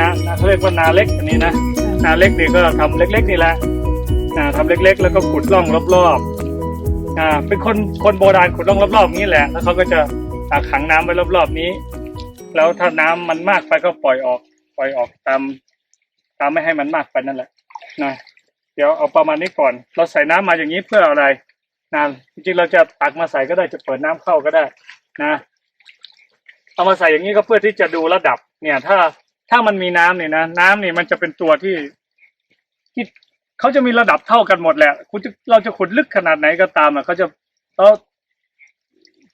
นะเขาเรียกว่านาเล็กอันนี้นะนาเล็กนี่ก็ทำเล็ก ๆ นี่แหละอ่าทำเล็ก ๆ แล้วก็ขุดร่องรอบๆอ่าเป็นคนคนโบราณขุดร่องรอบๆนี้แหละแล้วเขาก็จะขังน้ำไว้รอบๆนี้ แล้วถ้าน้ำมันมากไปก็ปล่อยออก ปล่อยออกตามตามไม่ให้มันมากไปนั่นแหละนะเดี๋ยวเอาประมาณนี้ก่อน เราใส่น้ำมาอย่างนี้เพื่ออะไรนะจริงๆเราจะตักมาใส่ก็ได้จะเปิดน้ำเข้าก็ได้นะ เอามาใส่อย่างนี้ก็เพื่อที่จะดูระดับ เนี่ย ถ้า ถ้ามันมีน้ำเนี่ยนะน้ำเนี่ยมันจะเป็นตัวที่ที่เขาจะมีระดับเท่ากันหมดแหละคุณจะเราจะขุดลึกขนาดไหนก็ตามอะเขาจะแล้ว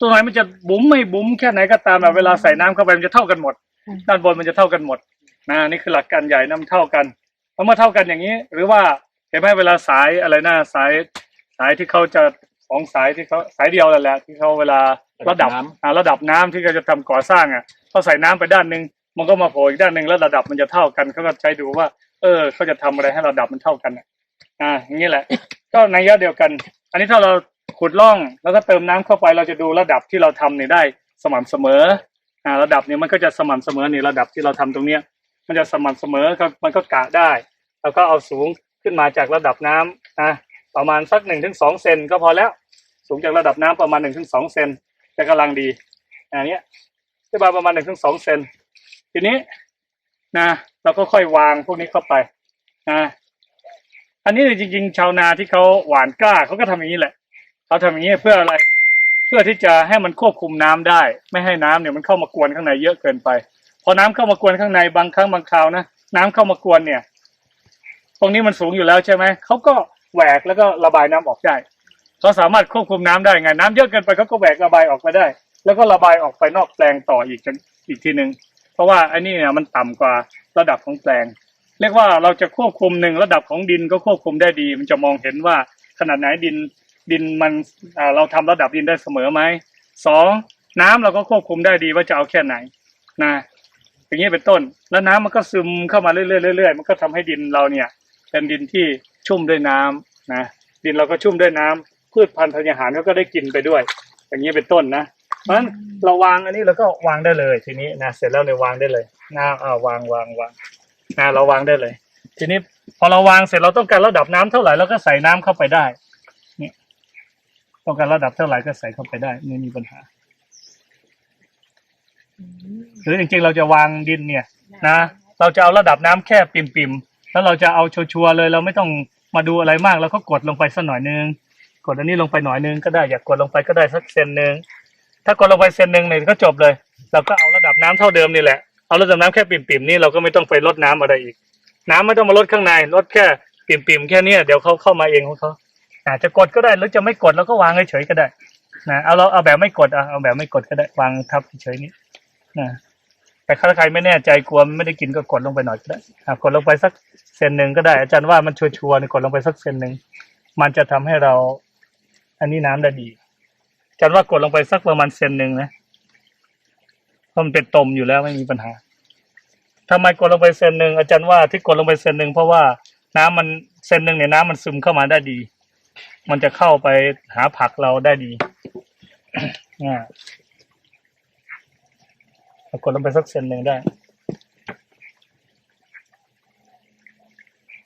ตัวไหนมันจะบุ๋มไม่บุ๋มแค่ไหนก็ตามอะเวลาใส่น้ำเข้าไปมันจะเท่ากันหมด ด้านบนมันจะเท่ากันหมดนะนี่คือหลักการใหญ่น้ำเท่ากันเพราะเมื่อเท่ากันอย่างนี้ หรือว่าเห็นไหมเวลาสายอะไรนะสายสายที่เขาจะสองสายที่เขาสายเดียวนั่นแหละที่เขาเวลาระดับน้ำอ่าระดับน้ำที่เขาจะทำก่อสร้างอะเขาใส่น้ำไปด้านหนึ่ง มันก็มาโผล่อีกด้านหนึ่งแล้วระดับมันจะเท่ากันเขาก็ใช้ดูว่า เออเขาจะทำอะไรให้ระดับมันเท่ากันอะอ่าอย่างนี้แหละ ก็ในยะเดียวกัน อันนี้ถ้าเราขุดร่องแล้วก็เติมน้ำเข้าไปเราจะดูระดับที่เราทำเนี่ยได้สม่ำเสมออ่าระดับเนี้มันก็จะสม่ำเสมอในระดับที่เราทำตรงเนี้ย มันจะสม่ำเสมอก็มันก็กะได้ แล้วก็เอาสูงขึ้นมาจากระดับน้ำนะประมาณสักหนึ่งถึงสองเซนก็พอแล้ว สูงจากระดับน้ำประมาณหนึ่งถึงสองเซนจะกำลังดีอันนี้ยที่บาประมาณหนึ่งถึงสองเซน ทีนี้นะเราก็ค่อยวางพวกนี้เข้าไปนะอันนี้จริง ๆ ชาวนาที่เขาหวานกล้าเขาก็ทำอย่างนี้แหละเขาทำอย่างนี้เพื่ออะไร เพื่อที่จะให้มันควบคุมน้ำได้ ไม่ให้น้ำเนี่ยมันเข้ามากวนข้างในเยอะเกินไป พอน้ำเข้ามากวนข้างในบางครั้งบางคราวนะน้ำเข้ามากวนเนี่ย ตรงนี้มันสูงอยู่แล้วใช่ไหมเขาก็แหวกแล้วก็ระบายน้ำออกได้เขาสามารถควบคุมน้ำได้ไงน้ำเยอะเกินไปเขาก็แหวกระบายออกไปได้ แล้วก็ระบายออกไปนอกแปลงต่ออีกอีกทีหนึ่ง ราะว่าไอ้นี่เนี่ยมันต่ำกว่าระดับของแปลง เรียกว่าเราจะควบคุมหนึ่งระดับของดินก็ควบคุมได้ดี มันจะมองเห็นว่าขนาดไหนดินดินมันเราทำระดับดินได้เสมอไหมสองน้ำเราก็ควบคุมได้ดีว่าจะเอาแค่ไหนนะอย่างนี้เป็นต้น แล้วน้ำมันก็ซึมเข้ามาเรื่อยๆเรื่อยๆมันก็ทำให้ดินเราเนี่ย เป็นดินที่ชุ่มด้วยน้ำนะดินเราก็ชุ่มด้วยน้ำพืชพันธุ์ธัญญาหารเขาก็ได้กินไปด้วย อย่างนี้เป็นต้นนะ เพราะฉะนั้นเราวางอันนี้เราก็วางได้เลย ทีนี้นะเสร็จแล้วเนี่ยวางได้เลยนะอ่าวางวางวางนะเราวางได้เลย ทีนี้พอเราวางเสร็จเราต้องการระดับน้ำเท่าไหร่เราก็ใส่น้ำเข้าไปได้นี่ต้องการระดับเท่าไหร่ก็ใส่เข้าไปได้ไม่มีปัญหาหรือจริงๆเราจะวางดินเนี่ย นะเราจะเอาระดับน้ำแค่ปิ่มๆแล้วเราจะเอาชัวร์ๆเลย เราไม่ต้องมาดูอะไรมากเราก็กดลงไปสักหน่อยนึงกดอันนี้ลงไปหน่อยนึงก็ได้อยากกดลงไปก็ได้สักเซนหนึ่ง ถ้ากดลงไปเซนหนึ่งเนี่ยก็จบเลย เราก็เอาระดับน้ำเท่าเดิมนี่แหละ เอาระดับน้ำแค่ปิ่มๆนี่เราก็ไม่ต้องไปลดน้ำอะไรอีก น้ำไม่ต้องมาลดข้างในลดแค่ปิ่มๆแค่นี้เดี๋ยวเขาเข้ามาเองของเขาอาจจะกดก็ได้หรือจะไม่กดเราก็วางเฉยๆก็ได้นะเอาเราเอาแบบไม่กดอะเอาแบบไม่กดก็ได้วางทับเฉยๆนี้นะแต่ถ้าใครไม่แน่ใจกลัวไม่ได้กินก็กดลงไปหน่อยก็ได้กดลงไปสักเซนหนึ่งก็ได้ อาจารย์ว่ามันชัวร์ๆเนี่ยกดลงไปสักเซนหนึ่งมันจะทำให้เรา อันนี้น้ำได้ดี จารย์ว่ากดลงไปสักประมาณเซนหนึ่งนะเพราะมันเป็นตมอยู่แล้วไม่มีปัญหาทำไมกดลงไปเซนหนึ่งอาจารย์ว่าที่กดลงไปเซนหนึ่งเพราะว่าน้ำมันเซนหนึ่งเนี่ยน้ำมันซึมเข้ามาได้ดี มันจะเข้าไปหาผักเราได้ดีอ่ากดลงไปสักเซนหนึ่งได้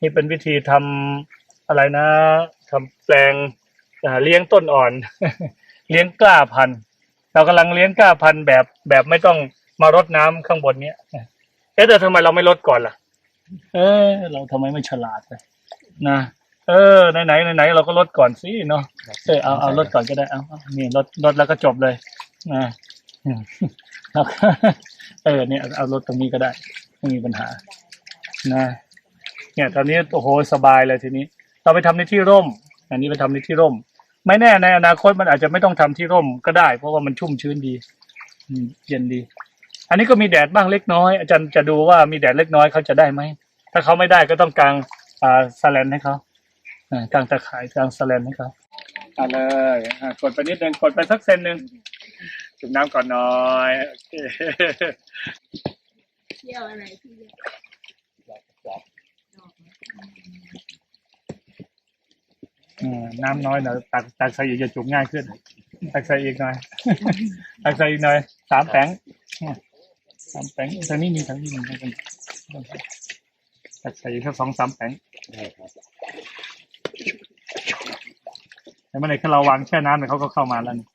นี่เป็นวิธีทำอะไรนะทำแปลงเลี้ยงต้นอ่อน เลี้ยงกล้าพันธุ์เรากำลังเลี้ยงกล้าพันธุ์แบบแบบไม่ต้องมารดน้ำข้างบนเนี้ยเอ๊ะแต่ทำไมเราไม่ลดก่อนล่ะ เออ เราทำไมไม่ฉลาดเลยนะเออไหนไหนไหนเราก็ลดก่อนสิเนาะเออเอาเอาลดก่อนก็ได้เอาเอานี่ลดลดแล้วก็จบเลยนะแล้วก็เออเนี่ยเอารถตรงนี้ก็ได้ไม่มีปัญหา นะ เนี่ย ตอนนี้โอ้โหสบายเลยทีนี้ เราไปทำในที่ร่ม อันนี้ไปทำในที่ร่ม ไม่แน่ในอนาคตมันอาจจะไม่ต้องทำที่ร่มก็ได้ เพราะว่ามันชุ่มชื้นดีเย็นดี อันนี้ก็มีแดดบ้างเล็กน้อย อาจารย์จะดูว่ามีแดดเล็กน้อยเขาจะได้ไหมถ้าเขาไม่ได้ก็ต้องกางอ่าสแลนให้เขาอ่ากางตะข่ายกางสแลนให้เขาเอาเลยกดไปนิดนึงกดไปสักเซนหนึ่งจุ่มน้ำก่อนน่อยโอเคเที่ยวอะไรที่เรียก อืม น้ำน้อยหน่อยตักตักใส่อีกจะจุ่มง่ายขึ้น ตักใส่อีกหน่อย ตักใส่อีกหน่อยสามแผงสามแผงทางนี้มีทางนี้มีทางนี้ใส่อีกแค่สองสามแผงแต่เมื่อไหร่ที่เราวางแช่น้ำเนี่ยเขาก็เข้ามาแล้วนี่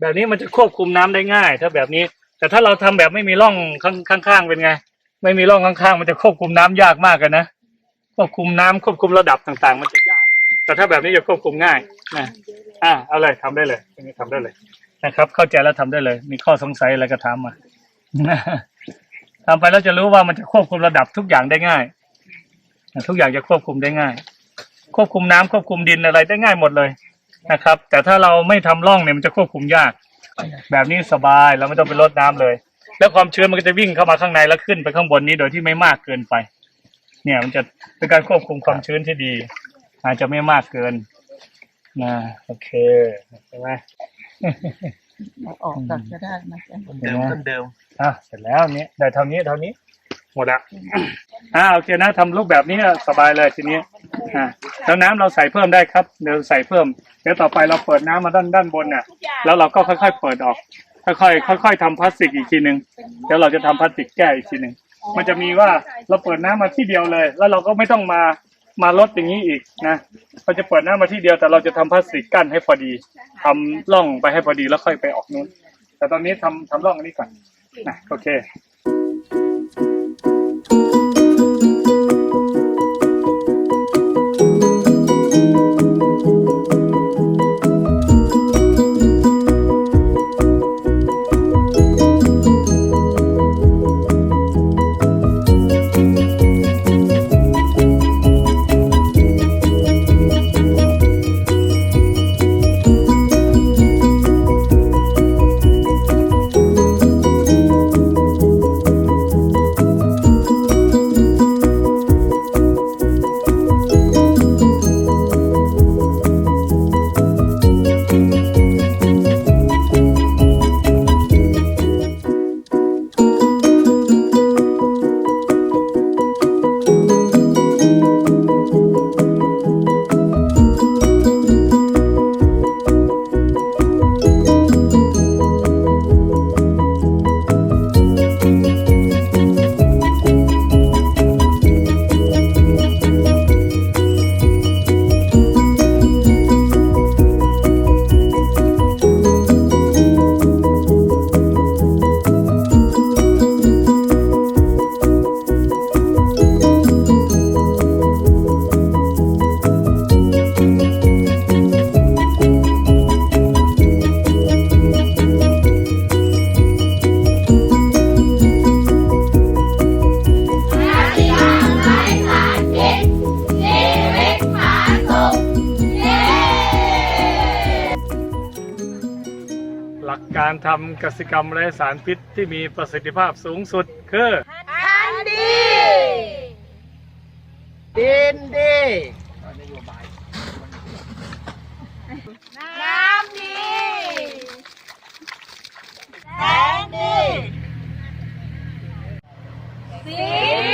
แบบนี้มันจะควบคุมน้ำได้ง่าย ถ้าแบบนี้ แต่ถ้าเราทำแบบไม่มีร่องข้างๆเป็นไง ไม่มีร่องข้างๆ มันจะควบคุมน้ำยากมากกันนะควบคุมน้ำควบคุมระดับต่างๆ มันจะยาก แต่ถ้าแบบนี้จะควบคุมง่ายนะอะเอาเลยทำได้เลยอันนี้ทำได้เลยนะครับ เข้าใจแล้วทำได้เลย มีข้อสงสัยอะไรก็ถามมาทำไปแล้วจะรู้ว่ามันจะควบคุมระดับทุกอย่างได้ง่ายทุกอย่างจะควบคุมได้ง่าย ควบคุมน้ำควบคุมดินอะไรได้ง่ายหมดเลยนะครับ แต่ถ้าเราไม่ทำร่องเนี่ยมันจะควบคุมยาก แบบนี้สบายเราไม่ต้องไปรดน้ำเลย แล้วความชื้นมันก็จะวิ่งเข้ามาข้างในแล้วขึ้นไปข้างบนนี้โดยที่ไม่มากเกินไป เนี่ยมันจะเป็นการควบคุมความชื้นที่ดี อาจจะไม่มากเกินนะโอเคใช่ไหมเอาออกก่อนก็ได้นะจ๊ะต้นเดิมต้นเดิมอะเสร็จแล้วเนี่ยได้เท่านี้เท่านี้หมดละอ่าโอเคนะทำรูปแบบนี้สบายเลยทีนี้อ่าแล้วน้ำเราใส่เพิ่มได้ครับเดี๋ยวใส่เพิ่มเดี๋ยวต่อไปเราเปิดน้ำมาด้านด้านบนน่ะแล้วเราก็ค่อย ๆ เปิดออก ค่อยๆค่อยๆทำพลาสติกอีกทีหนึ่งเดี๋ยวเราจะทำพลาสติกแก้อีกทีหนึ่งมันจะมีว่าเราเปิดน้ำมาที่เดียวเลย แล้วเราก็ไม่ต้องมามาลดอย่างนี้อีกนะเราจะเปิดน้ำมาที่เดียวแต่เราจะทำพลาสติกกั้นให้พอดีทำร่องไปให้พอดีแล้วค่อยไปออกนู้น แต่ตอนนี้ทำทำร่องอันนี้ก่อนนะโอเคหลัำกสิกรรมไร้สารพิษที่มีประสิทธิภาพสูงสุดคือทันดีดินดีน้ำดีแสงดีสี